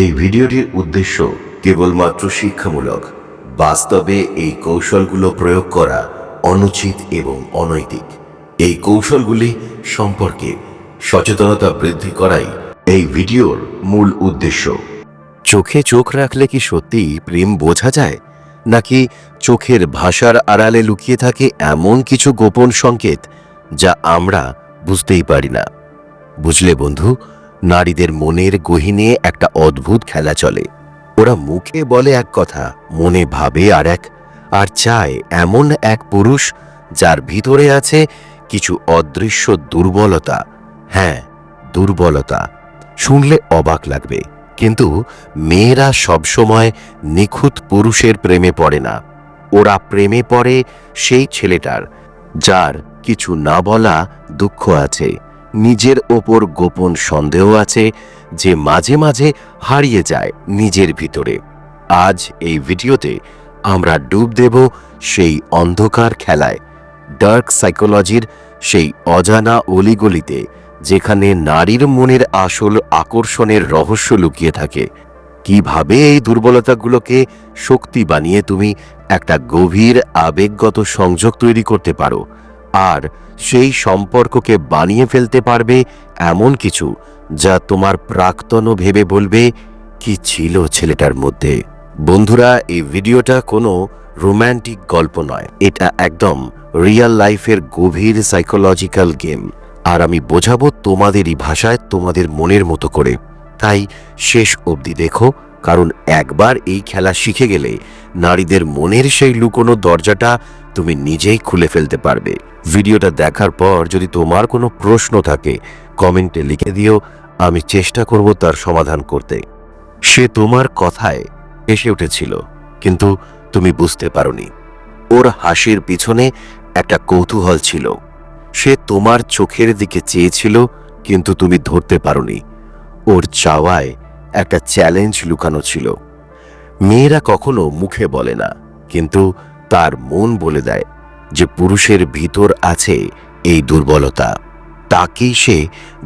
এই ভিডিওটির উদ্দেশ্য কেবলমাত্র শিক্ষামূলক। বাস্তবে এই কৌশলগুলো প্রয়োগ করা অনুচিত এবং অনৈতিক। এই কৌশলগুলি সম্পর্কে সচেতনতা বৃদ্ধি করাই এই ভিডিওর মূল উদ্দেশ্য। চোখে চোখ রাখলে কি সত্যি প্রেম বোঝা যায়? নাকি চোখের ভাষার আড়ালে লুকিয়ে থাকে এমন কিছু গোপন সংকেত যা আমরা বুঝতেই পারি না? বুঝলে বন্ধু নারীদের মনের গহিনে একটা অদ্ভুত খেলা চলে। ওরা মুখে বলে এক কথা, মনে ভাবে আর এক, আর চায় এমন এক পুরুষ যার ভিতরে আছে কিছু অদৃশ্য দুর্বলতা। হ্যাঁ দুর্বলতা। শুনলে অবাক লাগবে, কিন্তু মেয়েরা সবসময় নিখুঁত পুরুষের প্রেমে পড়ে না। ওরা প্রেমে পড়ে সেই ছেলেটার, যার কিছু না বলা দুঃখ আছে। নিজের ওপর গোপন সন্দেহ আছে যে মাঝে মাঝে হারিয়ে যায় নিজের ভিতরে। আজ এই ভিডিওতে আমরা ডুব দেব সেই অন্ধকার খেলায়, ডার্ক সাইকোলজির সেই অজানা অলিগলিতে যেখানে নারীর মনের আসল আকর্ষণের রহস্য লুকিয়ে থাকে। কীভাবে এই দুর্বলতাগুলোকে শক্তি বানিয়ে তুমি একটা গভীর আবেগগত সংযোগ তৈরি করতে পারো? আর সেই সম্পর্ককে বানিয়ে ফেলতে পারবে এমন কিছু যা তোমার প্রাক্তনও ভেবে বলবে, কি ছিল ছেলেটার মধ্যে? বন্ধুরা, এই ভিডিওটা কোনো রোম্যান্টিক গল্প নয়। এটা একদম রিয়েল লাইফের গভীর সাইকোলজিক্যাল গেম আর আমি বোঝাবো তোমাদেরই ভাষায় তোমাদের মনের মতো করে। তাই শেষ অবধি দেখো, কারণ একবার এই খেলা শিখে গেলে নারীদের মনের সেই লুকোনো দরজাটা তুমি নিজেই খুলে ফেলতে পারবে। ভিডিওটা দেখার পর যদি তোমার কোনো প্রশ্ন থাকে, কমেন্টে লিখে দিও, আমি চেষ্টা করব তার সমাধান করতে। সে তোমার কথায় এসে উঠেছিল, কিন্তু তুমি বুঝতে পারোনি। ওর হাসির পিছনে একটা কৌতূহল ছিল। সে তোমার চোখের দিকে চেয়েছিল, কিন্তু তুমি ধরতে পারোনি। ওর চাওয়ায় একটা চ্যালেঞ্জ লুকানো ছিল। মেয়েরা কখনো মুখে বলে না, কিন্তু তার মন বলে দেয় যে পুরুষের ভিতর আছে এই দুর্বলতা। তাকেই সে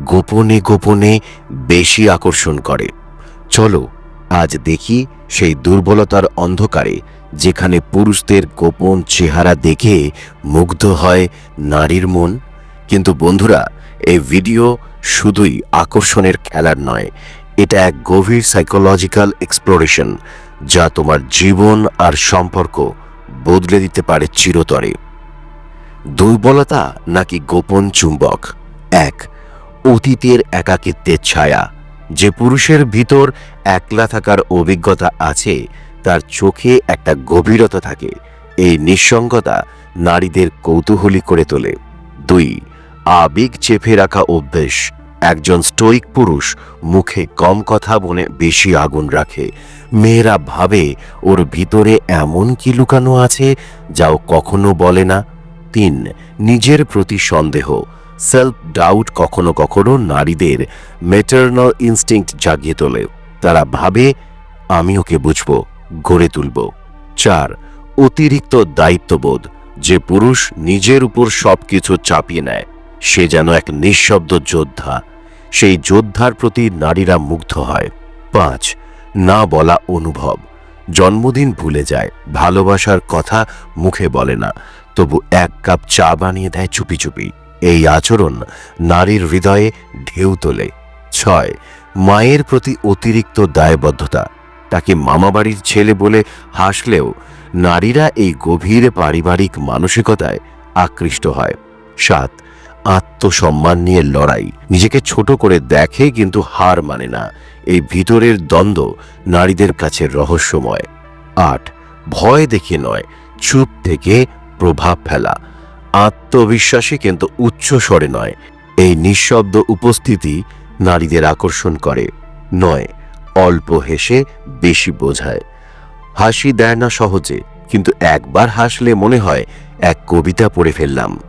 গোপনে গোপনে বেশি আকর্ষণ করে। চলো, আজ দেখি সেই দুর্বলতার অন্ধকারে যেখানে পুরুষদের গোপন চেহারা দেখে মুগ্ধ হয় নারীর মন। কিন্তু বন্ধুরা, এই ভিডিও শুধুই আকর্ষণের খেলার নয়, এটা এক গভীর সাইকোলজিক্যাল এক্সপ্লোরেশন যা তোমার জীবন আর সম্পর্ক বদলে দিতে পারে চিরতরে। দুর্বলতা নাকি গোপন চুম্বক? এক, অতীতের একাকিত্বের ছায়া। যে পুরুষের ভিতর একলা থাকার অভিজ্ঞতা আছে, তার চোখে একটা গভীরতা থাকে। এই নিঃসঙ্গতা নারীদের কৌতূহলী করে তোলে। দুই, আবেগ চেপে রাখা অভ্যেস। একজন স্টোইক পুরুষ মুখে কম কথা বলে বেশি আগুন রাখে। মেয়েরা ভাবে ওর ভিতরে এমন কি লুকানো আছে যাও কখনো বলে না। তিন, নিজের প্রতি সন্দেহ। সেলফ ডাউট কখনো কখনো নারীদের মেটার্নাল ইনস্টিংক্ট জাগিয়ে তোলে। তারা ভাবে, আমি ওকে বুঝব, গড়ে তুলব। চার, অতিরিক্ত দায়িত্ববোধ। যে পুরুষ নিজের উপর সবকিছু চাপিয়ে নেয়, সে যেন এক নিঃশব্দ যোদ্ধা। সেই যোদ্ধার প্রতি নারীরা মুগ্ধ হয়। পাঁচ না বলা অনুভব। জন্মদিন ভুলে যায়, ভালোবাসার কথা মুখে বলে না, তবু এক কাপ চা বানিয়ে দেয় চুপি চুপি। এই আচরণ নারীর হৃদয়ে ঢেউ তোলে। ছয়, মায়ের প্রতি অতিরিক্ত দায়বদ্ধতা। তাকে মামাবাড়ির ছেলে বলে হাসলেও নারীরা এই গভীর পারিবারিক মানসিকতায় আকৃষ্ট হয়। সাত আত্মসম্মান নিয়ে লড়াই। নিজেকে ছোট করে দেখে কিন্তু হার মানে না। এই ভিতরের দ্বন্দ্ব নারীদের কাছে রহস্যময়। আট, ভয় দেখে নয়, চুপ থেকে প্রভাব ফেলা। আত্মবিশ্বাসী কিন্তু উচ্চ নয়। এই নিঃশব্দ উপস্থিতি নারীদের আকর্ষণ করে। নয়, অল্প হেসে বেশি বোঝায়। হাসি দেয় না সহজে, কিন্তু একবার হাসলে মনে হয় এক কবিতা পড়ে ফেললাম।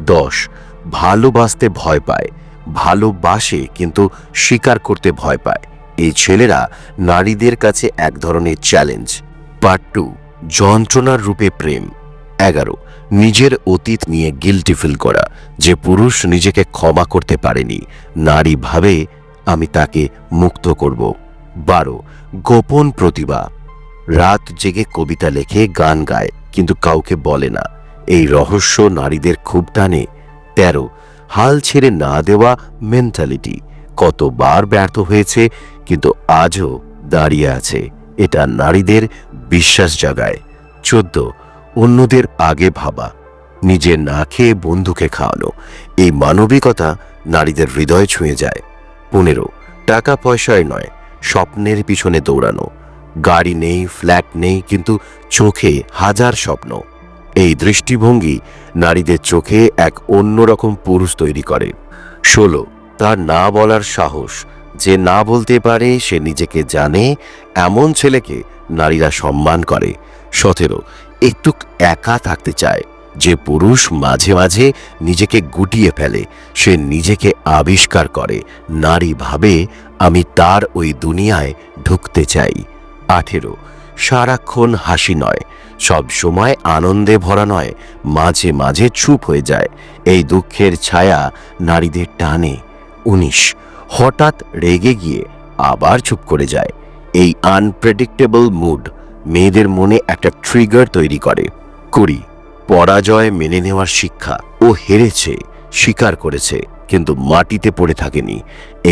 দশ ভালোবাসতে ভয় পায়, ভালোবাসে কিন্তু স্বীকার করতে ভয় পায়। এই ছেলেরা নারীদের কাছে এক ধরনের চ্যালেঞ্জ পার্ট টু যন্ত্রণার রূপে প্রেম। এগারো, নিজের অতীত নিয়ে গিলটি ফিল করা, যে পুরুষ নিজেকে ক্ষমা করতে পারেনি, নারী ভাবে আমি তাকে মুক্ত করব। বারো, গোপন প্রতিভা। রাত জেগে কবিতা লেখে, গান গায়, কিন্তু কাউকে বলে না। এই রহস্য নারীদের খুব টানে। তেরো। হাল ছেড়ে না দেওয়া মেন্টালিটি কতবার ব্যর্থ হয়েছে, কিন্তু আজও দাঁড়িয়ে আছে। এটা নারীদের বিশ্বাস জাগায়। চোদ্দ। অন্যদের আগে ভাবা। নিজে না খেয়ে বন্ধুকে খাওয়ানো। এই মানবিকতা নারীদের হৃদয় ছুঁয়ে যায়। পনেরো। টাকা পয়সায় নয়। স্বপ্নের পিছনে দৌড়ানো। গাড়ি নেই ফ্ল্যাট নেই, কিন্তু চোখে হাজার স্বপ্ন। এই দৃষ্টিভঙ্গি নারীদের চোখে এক অন্যরকম পুরুষ তৈরি করে। ষোলো, তার না বলার সাহস। যে না বলতে পারে, সে নিজেকে জানে, এমন ছেলেকে নারীরা সম্মান করে। সতেরো, একটু একা থাকতে চায়। যে পুরুষ মাঝে মাঝে নিজেকে গুটিয়ে ফেলে, সে নিজেকে আবিষ্কার করে। নারী ভাবে, আমি তার ওই দুনিয়ায় ঢুকতে চাই। আঠেরো, সারাক্ষণ হাসি নয়। সব সময় আনন্দে ভরা নয়, মাঝে মাঝে চুপ হয়ে যায়। এই দুঃখের ছায়া নারীদের টানে। উনিশ, হঠাৎ রেগে গিয়ে আবার চুপ করে যায়। এই আনপ্রেডিক্টেবল মুড মেয়েদের মনে একটা ট্রিগার তৈরি করে। কুড়ি, পরাজয় মেনে নেওয়ার শিক্ষা। ও হেরেছে স্বীকার করেছে, কিন্তু মাটিতে পড়ে থাকেনি।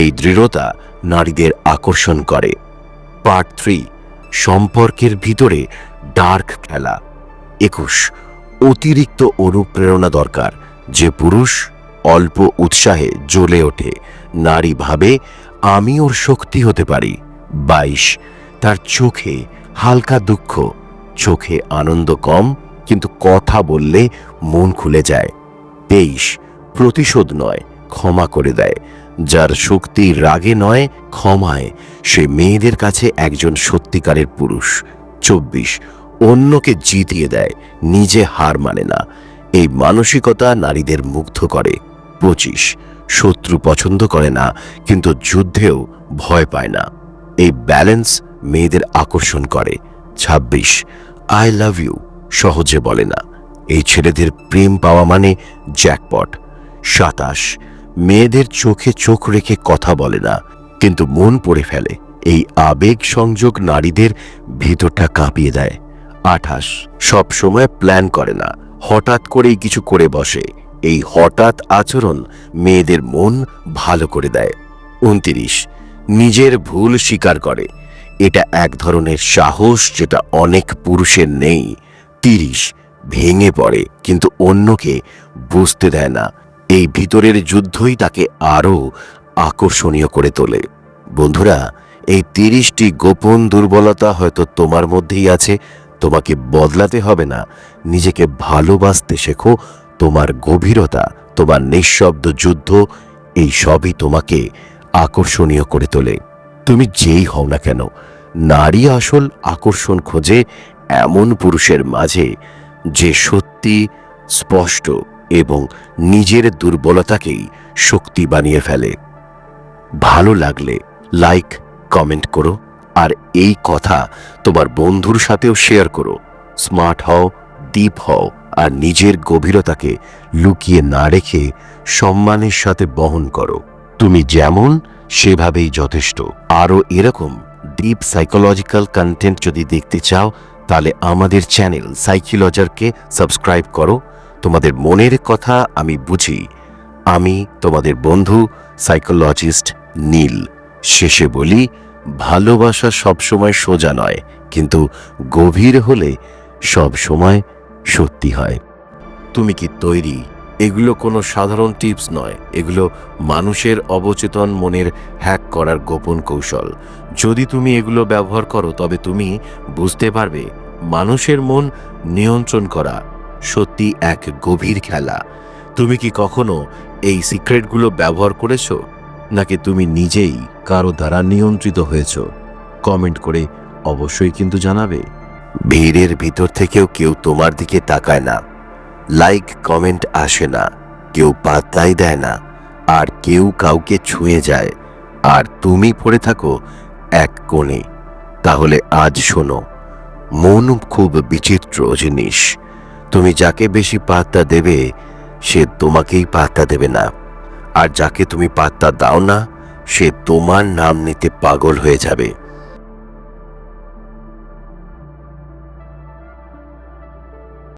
এই দৃঢ়তা নারীদের আকর্ষণ করে। পার্ট থ্রি, সম্পর্কের ভিতরে ডার্ক খেলা। একুশ, অতিরিক্ত অনুপ্রেরণা দরকার। যে পুরুষ অল্প উৎসাহে জ্বলে ওঠে। নারী ভাবে, আমি ওর শক্তি হতে পারি। বাইশ, তার চোখে হালকা দুঃখ। চোখে আনন্দ কম, কিন্তু কথা বললে মন খুলে যায়। তেইশ, প্রতিশোধ নয়, ক্ষমা করে দেয়। যার শক্তি রাগে নয়, ক্ষমায়। সে মেয়েদের কাছে একজন সত্যিকারের পুরুষ। চব্বিশ। অন্যকে জিতিয়ে দেয়, নিজে হার মানে না। এই মানসিকতা নারীদের মুগ্ধ করে। পঁচিশ। শত্রু পছন্দ করে না, কিন্তু যুদ্ধেও ভয় পায় না। এই ব্যালেন্স মেয়েদের আকর্ষণ করে। ২৬ আই লাভ ইউ, সহজে বলে না। এই ছেলেদের প্রেম পাওয়া মানে জ্যাকপট। সাতাশ। মেয়েদের চোখে চোখ রেখে কথা বলে না, কিন্তু মন পড়ে ফেলে। এই আবেগ সংযোগ নারীদের ভিতরটা কাঁপিয়ে দেয়। আঠাশ, সব সময় প্ল্যান করে না। হঠাৎ করেই কিছু করে বসে। এই হঠাৎ আচরণ মেয়েদের মন ভালো করে দেয়। উনতিরিশ, নিজের ভুল স্বীকার করে। এটা এক ধরনের সাহস যেটা অনেক পুরুষের নেই। তিরিশ, ভেঙে পড়ে, কিন্তু অন্যকে বুঝতে দেয় না। এই ভিতরের যুদ্ধই তাকে আরও আকর্ষণীয় করে তোলে। বন্ধুরা এই তিরিশটি গোপন দুর্বলতা হয়তো তোমার মধ্যেই আছে। তোমাকে বদলাতে হবে না। নিজেকে ভালোবাসতে শেখো। তোমার গভীরতা, তোমার নিঃশব্দ যুদ্ধ, এই সবই তোমাকে আকর্ষণীয় করে তোলে। তুমি যেই হও না কেন, নারী আসল আকর্ষণ খোঁজে এমন পুরুষের মাঝে যে সত্যি, স্পষ্ট এবং নিজের দুর্বলতাকেই শক্তি বানিয়ে ফেলে। ভালো লাগলে লাইক কমেন্ট করো, আর এই কথা তোমার বন্ধুর সাথেও শেয়ার করো। স্মার্ট হও ডিপ হও, আর নিজের গভীরতাকে লুকিয়ে না রেখে সম্মানের সাথে বহন করো। তুমি যেমন, সেভাবেই যথেষ্ট। আরও এরকম ডিপ সাইকোলজিক্যাল কন্টেন্ট যদি দেখতে চাও, তাহলে আমাদের চ্যানেল সাইকিলজারকে সাবস্ক্রাইব করো। তোমাদের মনের কথা আমি বুঝি। আমি তোমাদের বন্ধু সাইকোলজিস্ট নীল। শেষে বলি, ভালোবাসা সবসময় সোজা নয়, কিন্তু গভীর হলে সব সময় সত্যি হয়। তুমি কি তৈরি? এগুলো কোনো সাধারণ টিপস নয়, এগুলো মানুষের অবচেতন মনের হ্যাক করার গোপন কৌশল। যদি তুমি এগুলো ব্যবহার করো, তবে তুমি বুঝতে পারবে, মানুষের মন নিয়ন্ত্রণ করা সত্যি এক গভীর খেলা। তুমি কি কখনো এই সিক্রেটগুলো ব্যবহার করেছ? নাকি তুমি নিজেই কারও দ্বারা নিয়ন্ত্রিত হয়েছ? কমেন্ট করে অবশ্যই কিন্তু জানাবে। ভিড়ের ভিতর থেকেও কেউ তোমার দিকে তাকায় না। লাইক কমেন্ট আসে না। কেউ পাত্তাই দেয় না। আর কেউ কাউকে ছুঁয়ে যায়। আর তুমি পড়ে থাকো এক কোণে। তাহলে আজ শোনো, মন খুব বিচিত্র জিনিস। তুমি যাকে বেশি পাত্তা দেবে, সে তোমাকেই পাত্তা দেবে না। আর যাকে তুমি পাত্তা দাও না সে তোমার নাম নিতে পাগল হয়ে যাবে।